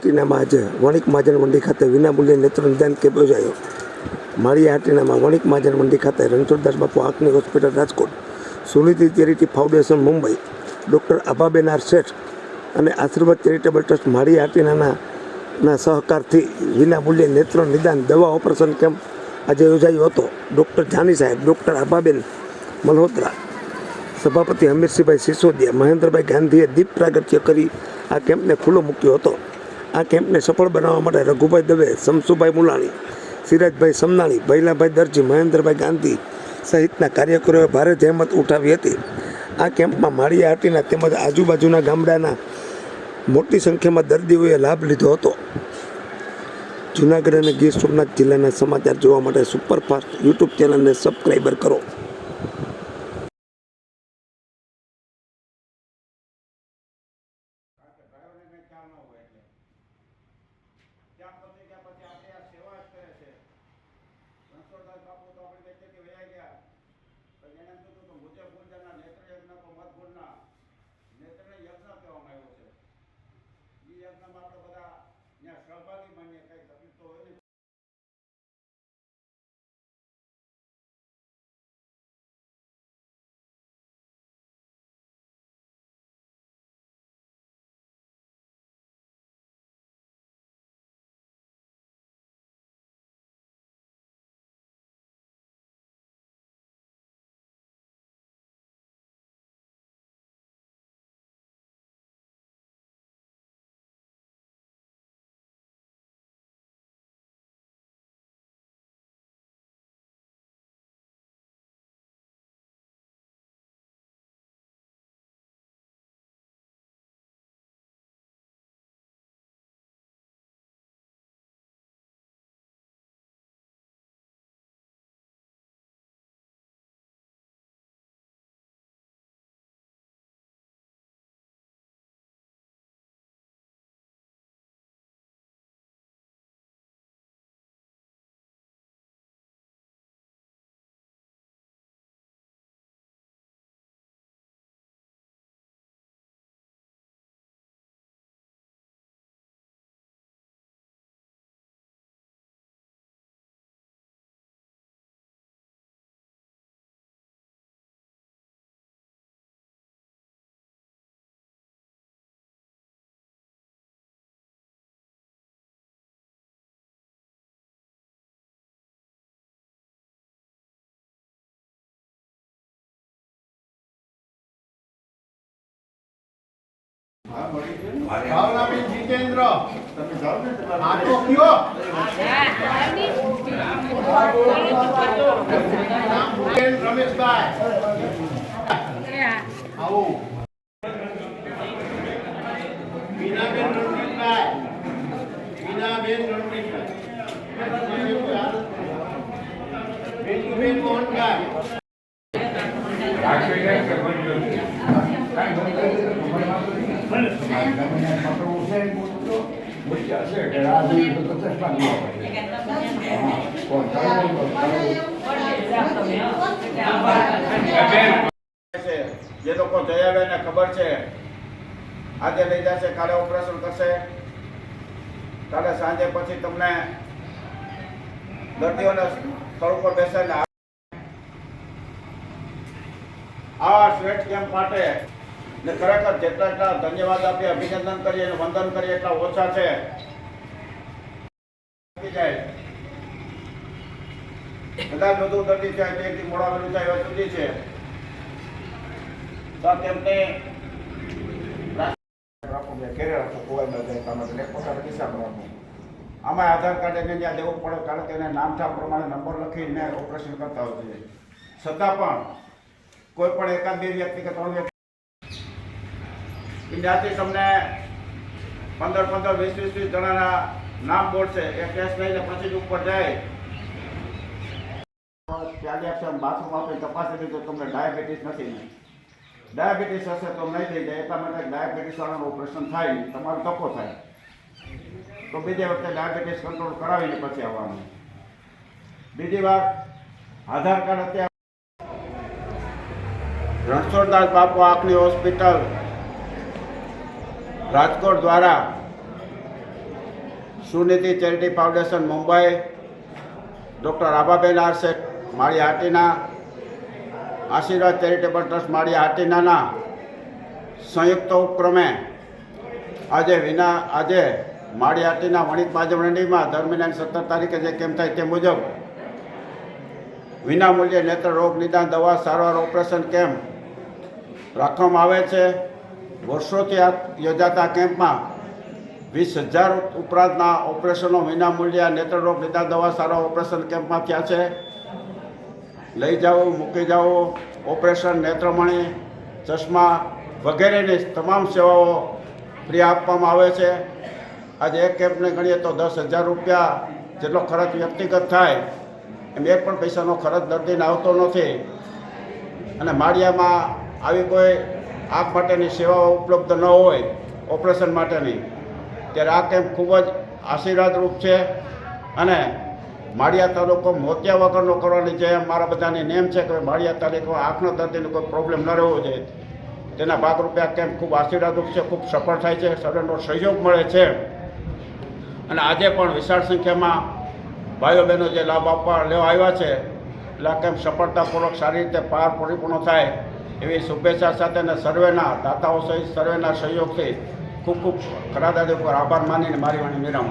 હાટીનામાં આજે વણિક મહાજન મંડી ખાતે વિનામૂલ્યે નેત્ર નિદાન કેમ્પ યોજાયો. માળી હાટીનામાં વણિક મહાજન મંડી ખાતે રણછોડદાસ બાપુ આંખની hospital Rajkot Sunidhi charity foundation Mumbai, doctor Abhaben R Sheth અને આશીર્વાદ ચેરિટેબલ ટ્રસ્ટ માળી હાટીનાના સહકારથી વિનામૂલ્યે નેત્ર નિદાન દવા ઓપરેશન કેમ્પ આજે યોજાયો હતો. ડૉક્ટર જાની સાહેબ, ડૉક્ટર આભાબેન મલ્હોત્રા, સભાપતિ હમીરસિંહભાઈ સિસોદિયા, મહેન્દ્રભાઈ ગાંધીએ દીપ પ્રાગટ્ય કરી આ કેમ્પને ખુલ્લો મૂક્યો હતો. આ કેમ્પને સફળ બનાવવા માટે રઘુભાઈ દવે, શમસુભાઈ મુલાણી, સિરાજભાઈ સમનાણી, ભૈલાભાઈ દરજી, મહેન્દ્રભાઈ ગાંધી સહિતના કાર્યકરોએ ભારે જહેમત ઉઠાવી હતી. આ કેમ્પમાં માળિયા હાટીના તેમજ આજુબાજુના ગામડાના મોટી સંખ્યામાં દર્દીઓએ લાભ લીધો હતો. જૂનાગઢ અને ગીર સોમનાથ જિલ્લાના સમાચાર જોવા માટે સુપરફાસ્ટ યુટ્યુબ ચેનલને સબસ્ક્રાઈબર કરો. ત્યાં પછી ત્યાં પછી આપણે ભાવનાબેન જીતેન્દ્ર. તમે જાઓ ને આ કયો રમેશભાઈ આવો રણજીતભાઈ. છે જે લોકો જઈ આવે એને ખબર છે, આજે લઈ જશે, કાલે ઓપરેશન કરશે. કાલે સાંજે પછી તમને દર્દીઓને સ્થળ ઉપર બેસાડીને આ સ્વેટ કેમ્પ માટે ને ખરેખર જેટલા એટલા ધન્યવાદ આપીએ અભિનંદન કરીએ અને વંદન કરીએ એટલા ઓછા છે. કદાચ બધું દર્દી છે એકથી મોડા વહેલું થાય એવા સુધી છે. તો તેમને ઘેરે આમાં આધાર કાર્ડ એને ત્યાં દેવું પડે, કારણ કે એને નામઠા પ્રમાણે નંબર લખીને ઓપરેશન કરતા હોય છે. છતાં પણ કોઈ પણ એકાદ બે વ્યક્તિ કે ત્રણ વ્યક્તિ ત્યાંથી તમને પંદર પંદર વીસ વીસ વીસ જણાના નામ બોલશે. એ કેસ લઈને પછી જ ઉપર જાય. આપશે બાથરૂમ આપી તપાસી તો તમને ડાયાબિટીસ નથી ડાયાબિટીસ હશે તો નહીં થઈ જાય એટલા માટે ડાયાબિટીસ વાળાનું ઓપરેશન થાય તમારો ધક્કો થાય. તો બીજી વખતે ડાયાબિટીસ કંટ્રોલ કરાવીને પછી આવવાનું. બીજી વાત આધાર કાર્ડ અત્યારે રણછોડદાસ બાપુ આપની હોસ્પિટલ રાજકોટ દ્વારા Suniti charity foundation Mumbai, doctor Abhaben આરસેટ માળી હાટીના, આશીર્વાદ ચેરિટેબલ ટ્રસ્ટ માળી હાટીનાના સંયુક્ત ઉપક્રમે આજે વિના, આજે માળી હાટીના વણિક બાજવણીમાં દરમિયાન સત્તર તારીખે જે કેમ થાય તે મુજબ વિનામૂલ્યે નેત્ર રોગ નિદાન દવા સારવાર ઓપરેશન કેમ્પ રાખવામાં આવે છે. વર્ષોથી આ યોજાતા કેમ્પમાં વીસ હજાર ઉપરાંતના ઓપરેશનો વિનામૂલ્યે નેત્ર લીધા નિદાન દવા સારા ઓપરેશન કેમ્પમાં થયા છે. લઈ જાઓ, મૂકી જાઓ, ઓપરેશન નેત્રમણી, ચશ્મા વગેરેની તમામ સેવાઓ ફ્રી આપવામાં આવે છે. આજે એક કેમ્પને ગણીએ તો દસ હજાર રૂપિયા જેટલો ખર્ચ વ્યક્તિગત થાય એમ એક પણ પૈસાનો ખર્ચ દર્દીને આવતો નથી. અને માળિયામાં આવી કોઈ આંખ માટેની સેવાઓ ઉપલબ્ધ ન હોય, ઓપરેશન માટેની, ત્યારે આ કેમ્પ ખૂબ જ આશીર્વાદરૂપ છે. અને માળિયા તાલુકો મોતિયા વગરનો કરવાની જે મારા બધાની નેમ છે કે માળિયા તાલુકો આંખનો દર્દીનો કોઈ પ્રોબ્લેમ ન રહેવો જોઈએ તેના ભાગરૂપે આ કેમ્પ ખૂબ આશીર્વાદરૂપ છે, ખૂબ સફળ થાય છે, સર્વેનો સહયોગ મળે છે. અને આજે પણ વિશાળ સંખ્યામાં ભાઈઓ બહેનો જે લાભ આપવા લેવા આવ્યા છે, એટલે આ કેમ્પ સફળતાપૂર્વક સારી રીતે પાર પરિપૂર્ણ થાય. એવી શુભેચ્છા સાથે અને સર્વેના દાતાઓ સહિત સર્વેના સહયોગથી ખૂબ ખૂબ ખરા દાદી ઉપર આભાર માનીને મારી વાણી વિરામ